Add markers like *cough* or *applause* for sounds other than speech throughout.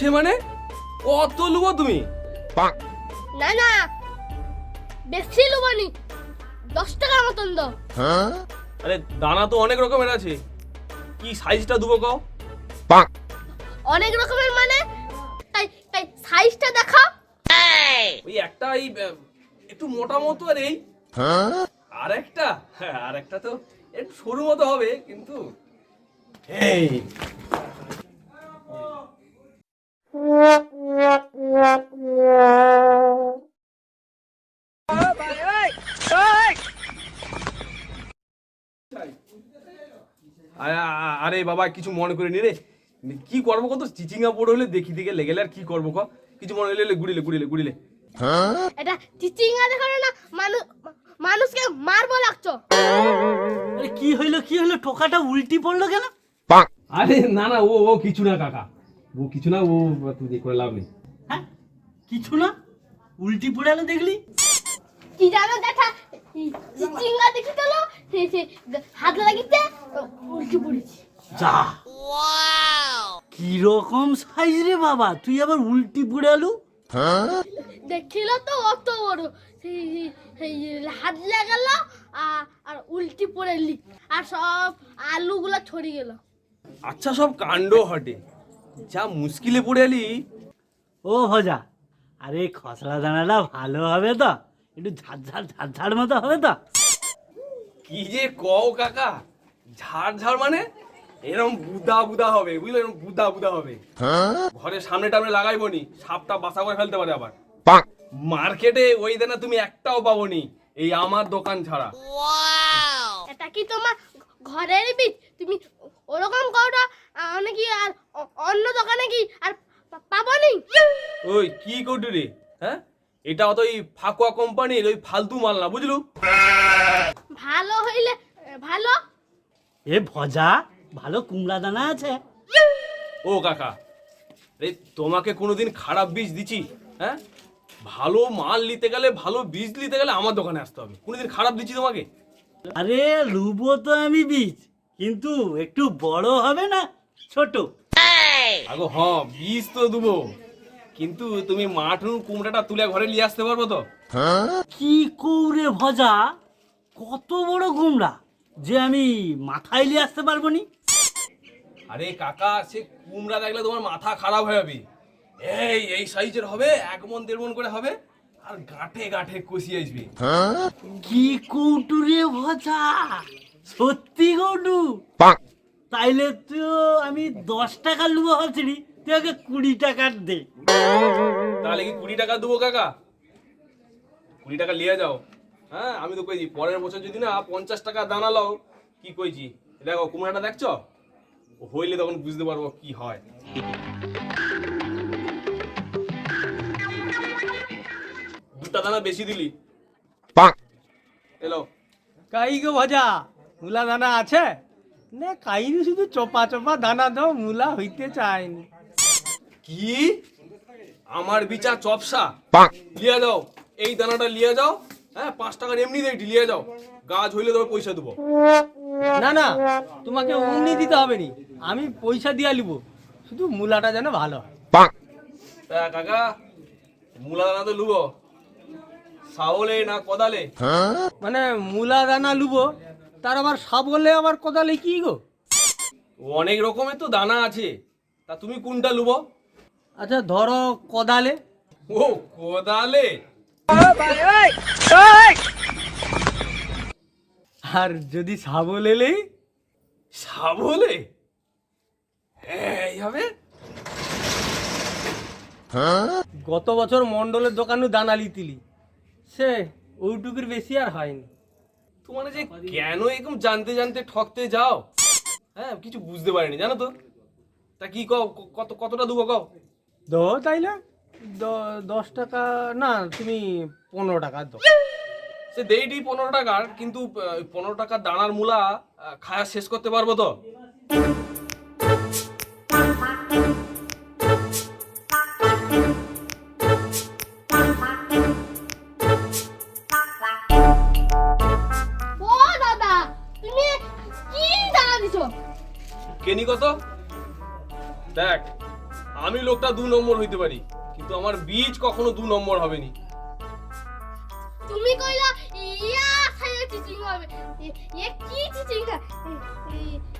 আছে মানে? কত লুবো তুমি? না না। বেশি লুবানি দশ টাকার মতন দাও। হ্যাঁ? আরে দানা তো অনেক রকমের আছে। কি সাইজটা দেবো কও? অনেক রকমের মানে? তাই তাই সাইজটা দেখাও। ওই একটা এই একটু মোটা মতো আর এই। আর একটা হ্যাঁ, আর একটা তো একটু সরু মতো হবে কিন্তু। এই বাবা কিছু মনে করে নি রে কি করব কত? চিচিঙ্গা পড়ে হলে দেখি দিকে লেগে আর কি করব ক? কিছু মনে হলে গুড়িলে গুড়িলে গুড়িলে। এটা চিচিঙ্গা দেখানো না? মানুষ মানুষকে মারবো লাগছো। আরে কি হইল কি হইল? টোকাটা উল্টি পড়ল কেন? আরে না না ও ও কিছু না কাকা। ও কিছু না ও তুই করে লাভ নেই। হ্যাঁ? কিছু না? উল্টি পড়ে গেলো দেখলি? কি জানো দেখা? চিচিঙ্গা দেখি চলো সে সে হাত লাগিতে উল্টি পড়েছি। যা। কি রকম সাইজ রে বাবা তুই আবার উল্টি পড়ে আলু দেখিল তো অত বড়। হাত লাগাল আর উল্টি পড়েলি আর সব আলুগুলো ছড়িয়ে গেল। আচ্ছা সব কাণ্ড হটে যা মুশকিলে পড়ে এলি। ও ভজা আরে খসড়া দানাটা ভালো হবে তো। একটু ঝাড় ঝাড় ঝাড় ঝাড় মতো হবে তো। কি যে কও কাকা ঝাড় ঝাড় মানে? এরকম বুদা বুদা হবে বুঝলে? এরকম বুদা বুদা হবে। ঘরের সামনে টামনে লাগাইবো নি সাপটা বাসা করে ফেলতে পারে আবার। মার্কেটে ওই দেনা তুমি একটাও পাবোনি এই আমার দোকান ছাড়া। এটা কি তোমার ঘরের বীজ? তুমি ওরকম করো নাকি আর অন্য দোকানে কি আর পা- পাবনি? ওই কি করলি রে হ্যাঁ? এটা অত ওই ফাকুয়া কোম্পানির ওই ফালতু মাল না বুঝলু? ভালো হইলে ভালো? এ ভজা ভালো কুমড়া দানা আছে। ও কাকা এই তোমাকে কোনোদিন খারাপ বীজ দিছি হ্যাঁ? ভালো মাল নিতে গেলে ভালো বীজ নিতে গেলে আমার দোকানে আসতে হবে। কোনোদিন খারাপ দিচ্ছি তোমাকে? আরে লুবো তো আমি বীজ কিন্তু একটু বড় হবে না ছোট। আগো হ্যাঁ বীজ তো দেবো। কিন্তু তুমি মাঠুন কুমড়াটা তুলে ঘরে নিয়ে আসতে পারব তো? কি কৌরে ভজা কত বড় কুমড়া। যে আমি মাথায় নিয়ে আসতে পারব নি? আরে কাকা সে কুমড়া দেখলে তোমার মাথা খারাপ হয়ে যাবে। এই এই সাইজের হবে এক মন দেড় মন করে হবে আর গাঁঠে গাঁঠে কষি আসবে। কি কৌটু রে ভজা? সত্যি কৌটু? তাইলে তো আমি দশ টাকা লুবো ভাবছি তুই আগে কুড়ি টাকার দে। তাহলে কি কুড়ি টাকা দেবো কাকা? কুড়ি টাকা নিয়ে যাও। হ্যাঁ আমি তো কইছি পরের বছর যদি না পঞ্চাশ টাকা দানা লও কি কইছি? দেখো কুমড়াটা দেখছ? হইলে তখন বুঝতে পারব কি হয়। দুটা দানা বেশি দিলি। এলো। কাই গো ভাজা? মূলা দানা আছে? না কাইনি শুধু চোপা চোপা দানা দাও মূলা হইতে চায়নি কি? আমার বিচার চপসা। লিয়ে যাও এই দানাটা লিয়ে যাও হ্যাঁ পাঁচ টাকার এমনি যাও। গাছ হইলে তোমার পয়সা দেবো। না না তোমাকে অমনি দিতে হবে নি। আমি পয়সা দিয়া লিব। শুধু মূলাটা যেন ভালো হয়। তা কাকা মূলা দানা তো লুবো। সাওলে না কোদালে? মানে মূলা দানা লুবো তার আবার সাবলে আবার কোদালে কি গো? অনেক রকমের তো দানা আছে। তা তুমি কোনটা লুবো? আচ্ছা ধরো কোদালে। ও কোদালে? আর যদি সাবল এলেই সাবলে হবে? গত বছর মন্ডলের দোকানে দানা লিতিলি সে, ওইটুকুর বেশি আর হয়নি। তোমার যে কেন এরকম জানতে জানতে ঠকতে যাও? হ্যাঁ কিছু বুঝতে পারিনি, জানো তো? তা কি কত, কতটা দেবো কও? দো, তাইলে। দশ টাকা না তুমি পনেরো টাকা দো সে দেইটি পনেরো টাকার কিন্তু পনেরো টাকার দানার মূলা খায়া শেষ করতে পারব তো? ও দাদা তুমি কি দানা দিছো? কেনি কত? দেখ আমি লোকটা দু নম্বর হইতে পারি। কিন্তু আমার বীজ কখনো দু নম্বর হবে নি তুমি কইলা ইয়া খাইয়ে চিচিং হবে। এ- এ কি চিচিং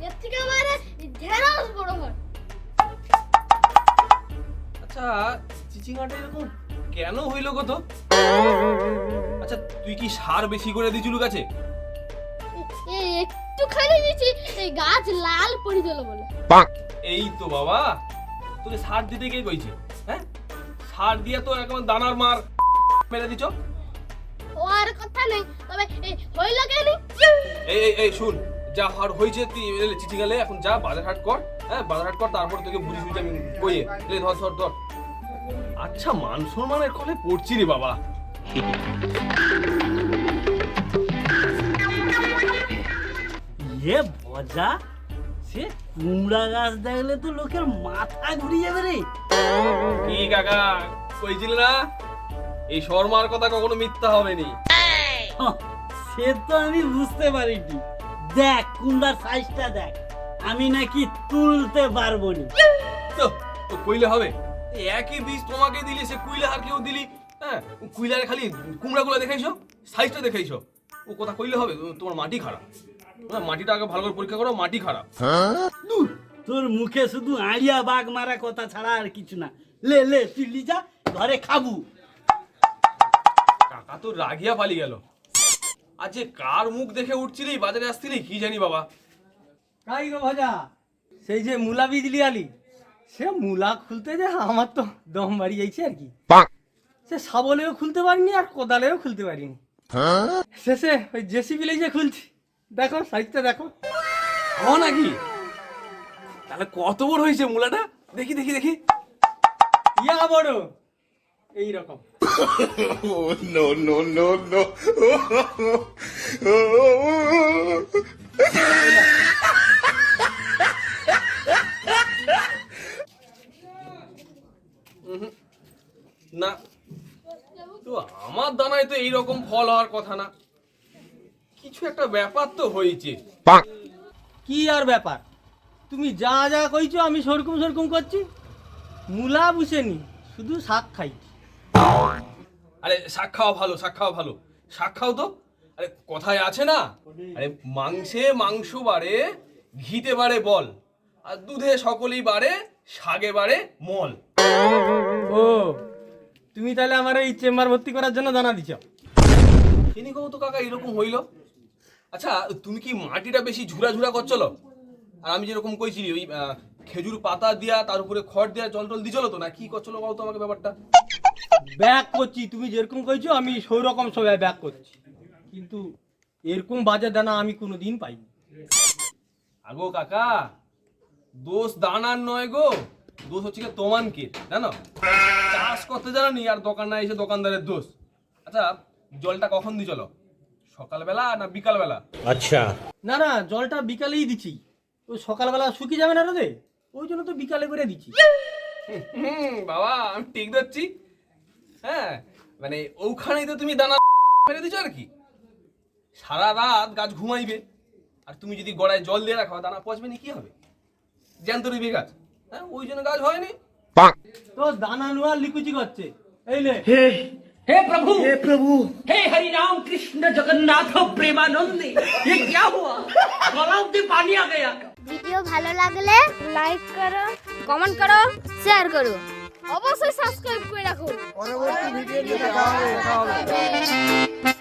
এর থেকে মানে ঢেরাস বড় হয়। আচ্ছা চিচিঙ্গাটা এরকম কেন হইল গো তো? আচ্ছা তুই কি সার বেশি করে দিছিলু গাছে এ একটুখানি দিছি এই গাছ লাল পড়ে গেল বলে। এই তো বাবা তোকে সার দিতে কে কইছে? হ্যাঁ সার দিয়ে তো একদম দানার মার মেরে দিছ? ও আর কথা নেই তবে এই হইল কেন? এই এই এই শুন যা হার হয়েছে তুই এলে চিচিঙ্গালে এখন যা বাজার হাট কর হ্যাঁ বাজার হাট কর তারপর তোকে বুঝি বুঝি আমি কইয়ে লে ধর ধর ধর। আচ্ছা মান সম্মানের কলে পড়ছি রে বাবা। ইয়ে ভজা সে কুমড়া গাছ দেখলে তো লোকের মাথা ঘুরে যাবে রে। কি কাকা কইছিল না? এই শর্মার কথা কখনো মিথ্যা হবে নি সে তো আমি বুঝতে পারিনি। দেখ কুমড়ার সাইজটা দেখ। আমি নাকি তুলতে পারব নি। তো কইলে হবে। একই বীজ তোমাকে দিলি সে কুইলে আর কেউ দিলি। হ্যাঁ কুইলারে খালি কুমড়াগুলো দেখাইছো সাইজটা দেখাইছো। ও কথা কইলে হবে তোমার মাটি খারাপ। মাটিটা আগে ভালো করে পরীক্ষা করো মাটি খারাপ। তোর মুখে শুধু আড়িয়া বাঘ মারা কথা ছাড়া আর কিছু না। লে লে তুই ঘরে খাবু। কাকা তো রাগিয়া পালি গেল। যে কার মুখ দেখে উঠছিলি বাজারে আসছিলি কি জানি বাবা। কাই গো ভজা? সেই যে মূলা বিজলি আলি সে মূলা খুলতে যে আমার তো দম বাড়ি যাইছে আর কি। সে শাবলেও খুলতে পারিনি আর কোদালেও খুলতে পারিনি। শেষে ওই জেসিবি যে খুলছি। দেখো সাইজটা দেখো। হ নাকি? তাহলে কত বড় হয়েছে মূলাটা? দেখি দেখি দেখি। ইয়া বড়। *laughs* no, no, no. না। তো আমার দানায় তো এইরকম ফল হওয়ার কথা না। কিছু একটা ব্যাপার তো হয়েছে। কি আর ব্যাপার? তুমি যা যা কইছো আমি সরকম সরকম করছি। মূলা বুঝেনি শুধু শাক খাই আরে শাক খাওয়া ভালো শাক খাওয়া ভালো। শাক খাও তো। আরে কথায় আছে না? আরে মাংসে মাংস বাড়ে ঘিতে বাড়ে বল। আর দুধে সকলেই বাড়ে শাগে বাড়ে মল। ও তুমি তাহলে আমার এই চেম্বার ভর্তি করার জন্য জানা দিছ। তিনি কৌ তো কাকা এরকম হইল। আচ্ছা তুমি কি মাটিটা বেশি ঝুরা ঝুরা করছলো? আর আমি যেরকম কইছিলি ওই খেজুর পাতা দিয়া তার উপরে খড় দিয়া জল টল দিছলো তো না কি করছলো বলো তো আমাকে ব্যাপারটা? ব্যাক করছি তুমি যেরকম কইছো আমি সেই রকম সবাই ব্যাক করছি। কিন্তু এরকম বাজার দানা আমি কোনো দিন পাইনি। আগো কাকা দোষ দানার নয় গো দোষ হচ্ছে গিয়ে তোমানকে জানো? চাষ করতে জানো নি আর দোকান না এসে দোকানদারের দোষ। আচ্ছা জলটা কখন দি চলো সকালবেলা না বিকালবেলা? আচ্ছা। না না জলটা বিকালেই দিচ্ছি ওই সকালবেলা শুকিয়ে যাবে না রোদে? ওই জন্য তো বিকালে করে দিচ্ছি হুম বাবা আমি ঠিক ধরছি। হ্যাঁ মানে ওখানেই তো তুমি দানা ফেলে দিছো আর কি? সারা রাত গাছ ঘুমাইবে। আর তুমি যদি গড়ায় জল দিয়ে রাখো দানা পচবে না কি হবে? জ্যান্ত রইবে গাছ। হ্যাঁ ওই জন্য গাছ হয়নি। তো দানা নোয়া লিকুচি করছে। এই লে हे प्रभु हे प्रभु हे हरि राम कृष्ण जगन्नाथ प्रेमानंद ये क्या हुआ गलाव से पानी आ गया ভিডিও ভালো লাগলে লাইক করো কমেন্ট করো শেয়ার করো অবশ্যই সাবস্ক্রাইব করে রাখো পরবর্তী ভিডিও দেখা হবে দেখা হবে